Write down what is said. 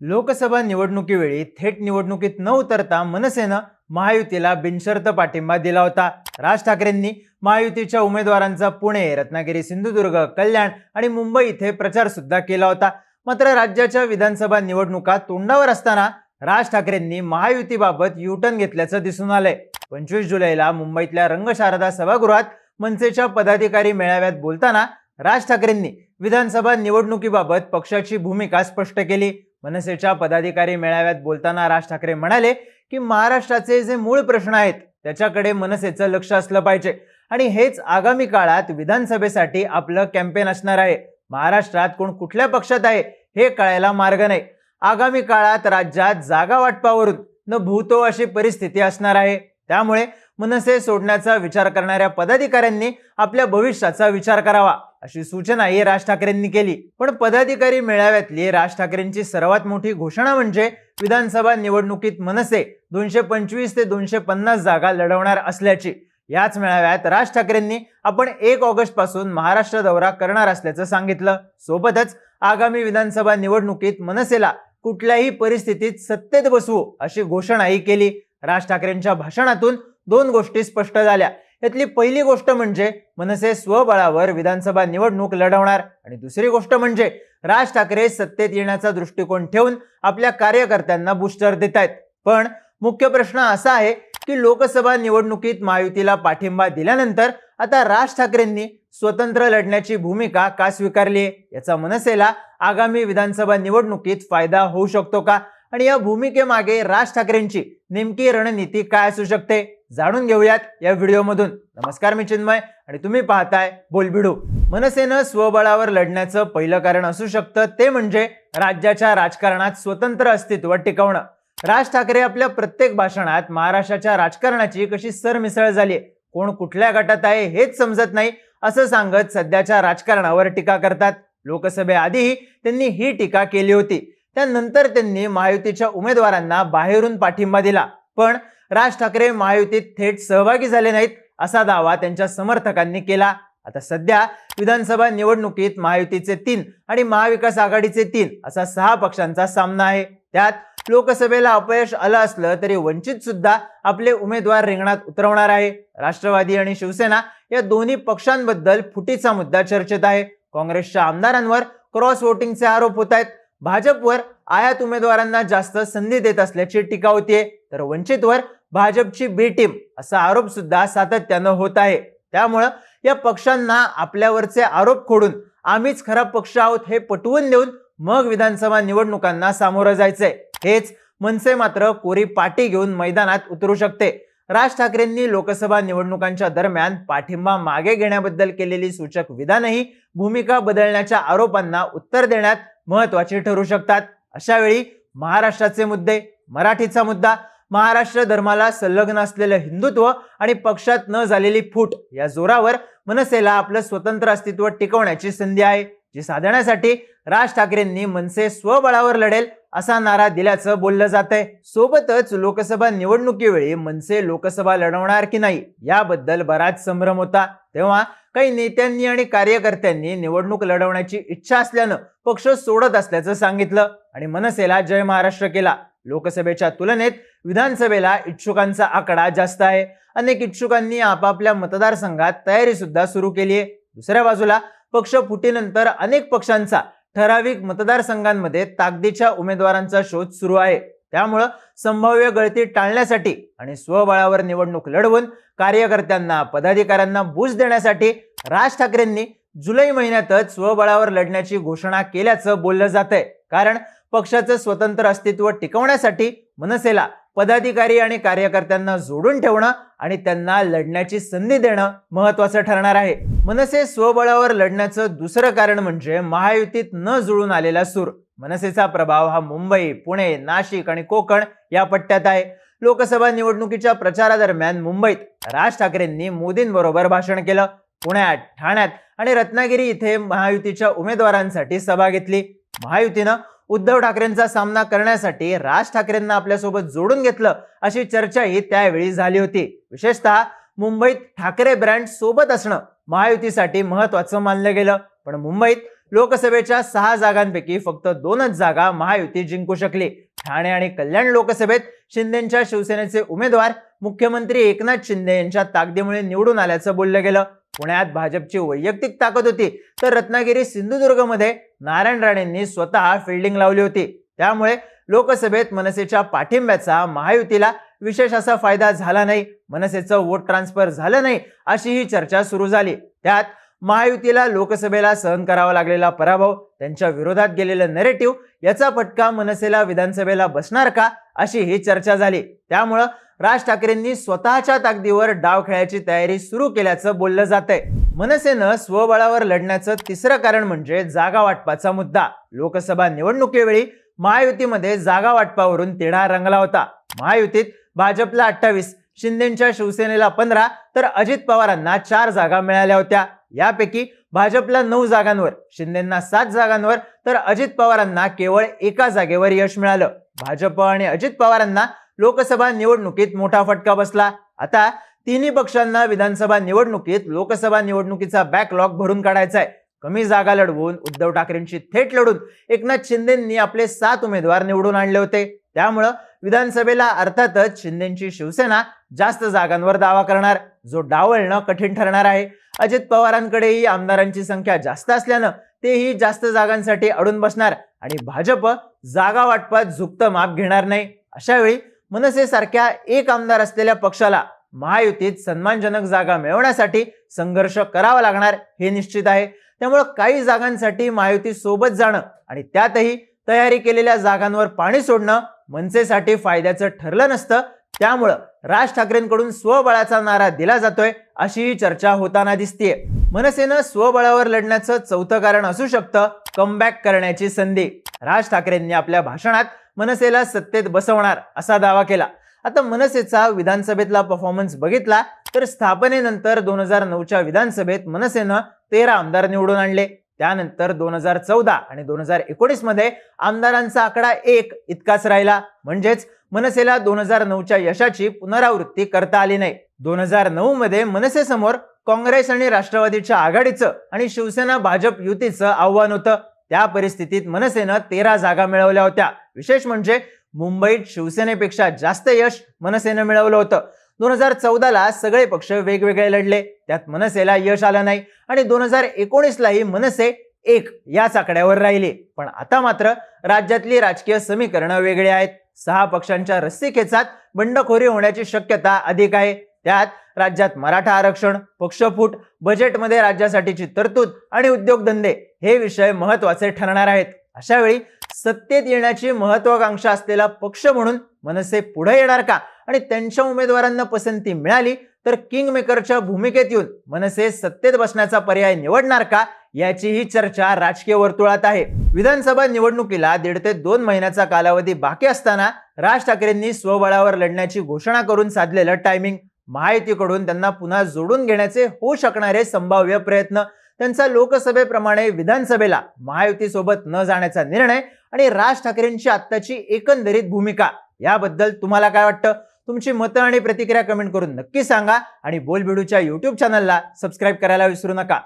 लोकसभा निवडणुकीवेळी थेट निवडणुकीत न उतरता मनसेनं महायुतीला बिनशर्त पाठिंबा दिला होता. राज ठाकरेंनी महायुतीच्या उमेदवारांचा पुणे रत्नागिरी सिंधुदुर्ग कल्याण आणि मुंबई इथे प्रचार सुद्धा केला होता. मात्र राज्याच्या विधानसभा निवडणुका तोंडावर असताना राज ठाकरेंनी महायुतीबाबत युटर्न घेतल्याचं दिसून आलंय. पंचवीस जुलैला मुंबईतल्या रंगशारदा सभागृहात मनसेच्या पदाधिकारी मेळाव्यात बोलताना राज ठाकरेंनी विधानसभा निवडणुकीबाबत पक्षाची भूमिका स्पष्ट केली. मनसेच्या पदाधिकारी मेळाव्यात बोलताना राज ठाकरे म्हणाले की महाराष्ट्राचे जे मूळ प्रश्न आहेत त्याच्याकडे मनसेचं लक्ष असलं पाहिजे. आणि हेच आगामी काळात विधानसभेसाठी आपलं कॅम्पेन असणार आहे. महाराष्ट्रात कोण कुठल्या पक्षात आहे हे कळायला मार्ग नाही. आगामी काळात राज्यात जागा वाटपावरून न भूतो अशी परिस्थिती असणार आहे. त्यामुळे मनसे सोडण्याचा विचार करणाऱ्या पदाधिकाऱ्यांनी आपल्या भविष्याचा विचार करावा. अशी सूचनाही राज ठाकरेंनी केली. पण पदाधिकारी मेळाव्यातली राज ठाकरेंची सर्वात मोठी घोषणा म्हणजे विधानसभा निवडणुकीत मनसे दोनशे पंचवीस ते दोनशे पन्नास जागा लढवणार असल्याची. याच मेळाव्यात राज ठाकरेंनी आपण एक ऑगस्टपासून महाराष्ट्र दौरा करणार असल्याचं सांगितलं. सोबतच आगामी विधानसभा निवडणुकीत मनसेला कुठल्याही परिस्थितीत सत्तेत बसवू अशी घोषणाही केली. राज ठाकरेंच्या भाषणातून दोन गोष्टी स्पष्ट झाल्या. यातली पहिली गोष्ट म्हणजे मनसे स्वबळावर विधानसभा निवडणूक लढवणार. आणि दुसरी गोष्ट म्हणजे राज ठाकरे सत्तेत येण्याचा दृष्टिकोन ठेवून आपल्या कार्यकर्त्यांना बुस्टर देत आहेत पण मुख्य प्रश्न असा आहे की लोकसभा निवडणुकीत महायुतीला पाठिंबा दिल्यानंतर आता राज ठाकरेंनी स्वतंत्र लढण्याची भूमिका का स्वीकारली आहे? याचा मनसेला आगामी विधानसभा निवडणुकीत फायदा होऊ शकतो का? आणि या भूमिकेमागे राज ठाकरेंची नेमकी रणनीती काय असू शकते? जाणून घेऊयात या व्हिडिओमधून. नमस्कार मी चिन्मय आणि तुम्ही पाहताय बोलबिडू. मनसेनं स्वबळावर लढण्याचं पहिलं कारण असू शकतं ते म्हणजे राज्याच्या राजकारणात स्वतंत्र अस्तित्व टिकवणं. राज ठाकरे आपल्या प्रत्येक भाषणात महाराष्ट्राच्या राजकारणाची कशी सरमिसळ झाली कोण कुठल्या गटात आहे हेच समजत नाही असं सांगत सध्याच्या राजकारणावर टीका करतात. लोकसभेआधीही त्यांनी ही टीका केली होती. त्यानंतर त्यांनी महायुतीच्या उमेदवारांना बाहेरून पाठिंबा दिला. पण राज ठाकरे महायुतीत थेट सहभागी झाले नाहीत असा दावा त्यांच्या समर्थकांनी केला. आता सध्या विधानसभा निवडणुकीत महायुतीचे तीन आणि महाविकास आघाडीचे तीन असा सहा पक्षांचा सामना आहे. त्यात लोकसभेला अपयश आलं असलं तरी वंचित सुद्धा आपले उमेदवार रिंगणात उतरवणार आहे. राष्ट्रवादी आणि शिवसेना या दोन्ही पक्षांबद्दल फुटीचा मुद्दा चर्चेत आहे. काँग्रेसच्या आमदारांवर क्रॉस वोटिंगचे आरोप होत आहेत. भाजपवर आयात उमेदवारांना जास्त संधी देत असल्याची टीका होतीये. तर वंचितवर भाजपची बी टीम असा आरोप सुद्धा सातत्यानं होत आहे. त्यामुळं या पक्षांना आपल्यावरचे आरोप खोडून आम्हीच खरा पक्ष आहोत हे पटवून देऊन मग विधानसभा निवडणुकांना सामोरं जायचंय. हेच मनसे मात्र कोरी पाटी घेऊन मैदानात उतरू शकते. राज ठाकरेंनी लोकसभा निवडणुकांच्या दरम्यान पाठिंबा मागे घेण्याबद्दल केलेली सूचक विधानही भूमिका बदलण्याच्या आरोपांना उत्तर देण्यात महत्वाची ठरू शकतात. अशा वेळी महाराष्ट्राचे मुद्दे मराठीचा मुद्दा महाराष्ट्र धर्माला संलग्न असलेलं हिंदुत्व आणि पक्षात न झालेली फूट या जोरावर मनसेला आपलं स्वतंत्र अस्तित्व टिकवण्याची संधी आहे जी साधण्यासाठी राज ठाकरेंनी मनसे स्वबळावर लढेल असा नारा दिल्याचं बोललं जात आहे सोबतच लोकसभा निवडणुकीवेळी मनसे लोकसभा लढवणार की नाही याबद्दल बराच संभ्रम होता. तेव्हा काही नेत्यांनी आणि कार्यकर्त्यांनी निवडणूक लढवण्याची इच्छा असल्यानं पक्ष सोडत असल्याचं सांगितलं आणि मनसेला जय महाराष्ट्र केला. लोकसभेच्या तुलनेत विधानसभेला इच्छुकांचा आकडा जास्त आहे. अनेक इच्छुकांनी आपापल्या मतदारसंघात तयारी सुद्धा सुरू केली आहे. दुसऱ्या बाजूला पक्ष फुटीनंतर अनेक पक्षांचा ठराविक मतदारसंघांमध्ये ताकदीच्या उमेदवारांचा शोध सुरू आहे. त्यामुळं संभाव्य गळती टाळण्यासाठी आणि स्वबळावर निवडणूक लढवून कार्यकर्त्यांना पदाधिकाऱ्यांना बूज देण्यासाठी राज ठाकरेंनी जुलै महिन्यातच स्वबळावर लढण्याची घोषणा केल्याचं बोललं जात आहे कारण पक्षाचं स्वतंत्र अस्तित्व टिकवण्यासाठी मनसेला पदाधिकारी आणि कार्यकर्त्यांना जोडून ठेवणं आणि त्यांना लढण्याची संधी देणं महत्वाचं ठरणार आहे. मनसे स्वबळावर लढण्याचं दुसरं कारण म्हणजे महायुतीत न जुळून आलेला सूर. मनसेचा प्रभाव हा मुंबई पुणे नाशिक आणि कोकण या पट्ट्यात आहे. लोकसभा निवडणुकीच्या प्रचारादरम्यान मुंबईत राज ठाकरेंनी मोदींबरोबर भाषण केलं. पुण्यात ठाण्यात आणि रत्नागिरी इथे महायुतीच्या उमेदवारांसाठी सभा घेतली. महायुतीनं उद्धव ठाकरेंचा सामना करण्यासाठी राज ठाकरेंना आपल्यासोबत जोडून घेतलं अशी चर्चाही त्यावेळी झाली होती. विशेषतः मुंबईत ठाकरे ब्रँड सोबत असणं महायुतीसाठी महत्वाचं मानलं गेलं. पण मुंबईत लोकसभेच्या सहा जागांपैकी फक्त दोनच जागा महायुती जिंकू शकली. ठाणे आणि कल्याण लोकसभेत शिंदेच्या शिवसेनेचे उमेदवार मुख्यमंत्री एकनाथ शिंदे यांच्या ताकदीमुळे निवडून आल्याचं बोललं गेलं. पुण्यात भाजपची वैयक्तिक ताकद होती. तर रत्नागिरी सिंधुदुर्गमध्ये नारायण राणेंनी स्वतः फिल्डिंग लावली होती. त्यामुळे लोकसभेत मनसेच्या पाठिंब्याचा महायुतीला विशेष असा फायदा झाला नाही. मनसेचं वोट ट्रान्सफर झालं नाही अशी ही चर्चा सुरू झाली. त्यात महायुतीला लोकसभेला सहन करावा लागलेला पराभव त्यांच्या विरोधात गेलेलं नेरेटिव्ह याचा फटका मनसेला विधानसभेला बसणार का अशी ही चर्चा झाली. त्यामुळं राज ठाकरेंनी स्वतःच्या ताकदीवर डाव खेळायची तयारी सुरू केल्याचं बोललं जात आहे मनसेनं स्वबळावर लढण्याचं तिसरं कारण म्हणजे जागा वाटपाचा मुद्दा. लोकसभा निवडणुकीवेळी महायुतीमध्ये जागा वाटपावरून तिढा रंगला होता. महायुतीत भाजपला अठ्ठावीस शिंदेच्या शिवसेनेला पंधरा तर अजित पवारांना चार जागा मिळाल्या होत्या. यापैकी भाजपला नऊ जागांवर शिंदेना सात जागांवर तर अजित पवारांना केवळ एका जागेवर यश मिळालं. भाजप आणि अजित पवारांना लोकसभा निवडणुकीत मोठा फटका बसला. आता तिन्ही पक्षांना विधानसभा निवडणुकीत लोकसभा निवडणुकीचा बॅकलॉग भरून काढायचा आहे. कमी जागा लढवून उद्धव ठाकरेंची थेट लढून एकनाथ शिंदेंनी आपले सात उमेदवार निवडून आणले होते. त्यामुळं विधानसभेला अर्थातच शिंदेची शिवसेना जास्त जागांवर दावा करणार. जो डावलणं कठीण ठरणार आहे. अजित पवारांकडेही आमदारांची संख्या जास्त असल्यानं तेही जास्त जागांसाठी अडून बसणार. आणि भाजप जागा वाटपात झुकतं माप घेणार नाही. अशा वेळी मनसेसारख्या एक आमदार असलेल्या पक्षाला महायुतीत सन्मानजनक जागा मिळवण्यासाठी संघर्ष करावा लागणार हे निश्चित आहे. त्यामुळं काही जागांसाठी महायुती सोबत जाणं आणि त्यातही तयारी केलेल्या जागांवर पाणी सोडणं मनसेसाठी फायद्याचं ठरलं नसतं. त्यामुळं राज ठाकरेंकडून स्वबळाचा नारा दिला जातोय अशी चर्चा होताना दिसतीये. मनसेनं स्वबळावर लढण्याचं चौथं कारण असू शकतं कमबॅक करण्याची संधी. राज ठाकरेंनी आपल्या भाषणात मनसेला सत्तेत बसवणार असा दावा केला. आता मनसेचा विधानसभेतला परफॉर्मन्स बघितला तर स्थापनेनंतर दोन हजार नऊच्या विधानसभेत मनसेनं तेरा आमदार निवडून आणले. त्यानंतर दोन हजार चौदा आणि दोन हजार एकोणीसमध्ये आमदारांचा आकडा एक इतकाच राहिला. म्हणजेच मनसेला दोन हजार नऊच्या यशाची पुनरावृत्ती करता आली नाही. दोन हजार नऊ मध्ये मनसेसमोर काँग्रेस आणि राष्ट्रवादीच्या आघाडीचं आणि शिवसेना भाजप युतीचं आव्हान होतं. त्या परिस्थितीत मनसेनं तेरा जागा मिळवल्या होत्या. विशेष म्हणजे मुंबईत शिवसेनेपेक्षा जास्त यश मनसेनं मिळवलं होतं. दोन हजार चौदाला सगळे पक्ष वेगवेगळे लढले. त्यात मनसेला यश आलं नाही. आणि दोन हजार एकोणीसलाही मनसे एक याच आकड्यावर राहिले. पण आता मात्र राज्यातली राजकीय समीकरणं वेगळी आहेत. सहा पक्षांच्या रस्सीखेचात बंडखोरी होण्याची शक्यता अधिक आहे. त्यात राज्यात मराठा आरक्षण पक्षफूट बजेटमध्ये राज्यासाठीची तरतूद आणि उद्योगधंदे हे विषय महत्त्वाचे ठरणार आहेत. अशा वेळी सत्तेत येण्याची महत्वाकांक्षा असलेला पक्ष म्हणून मनसे पुढे येणार का? आणि त्यांच्या उमेदवारांना पसंती मिळाली तर किंग मेकरच्या भूमिकेत येऊन मनसे सत्तेत बसण्याचा पर्याय निवडणार का? याची ही चर्चा राजकीय वर्तुळात आहे. विधानसभा निवडणुकीला दीड ते दोन महिन्याचा कालावधी बाकी असताना राज ठाकरेंनी स्वबळावर लढण्याची घोषणा करून साधलेलं टायमिंग महायुतीकडून त्यांना पुन्हा जोडून घेण्याचे होऊ शकणारे संभाव्य प्रयत्न. त्यांचा लोकसभेप्रमाणे विधानसभेला महायुतीसोबत न जाण्याचा निर्णय आणि राज ठाकरेंची आत्ताची एकंदरीत भूमिका याबद्दल तुम्हाला काय वाटतं? तुमची मतं आणि प्रतिक्रिया कमेंट करून नक्की सांगा आणि बोलबिडूच्या यूट्यूब चॅनलला सबस्क्राईब करायला विसरू नका.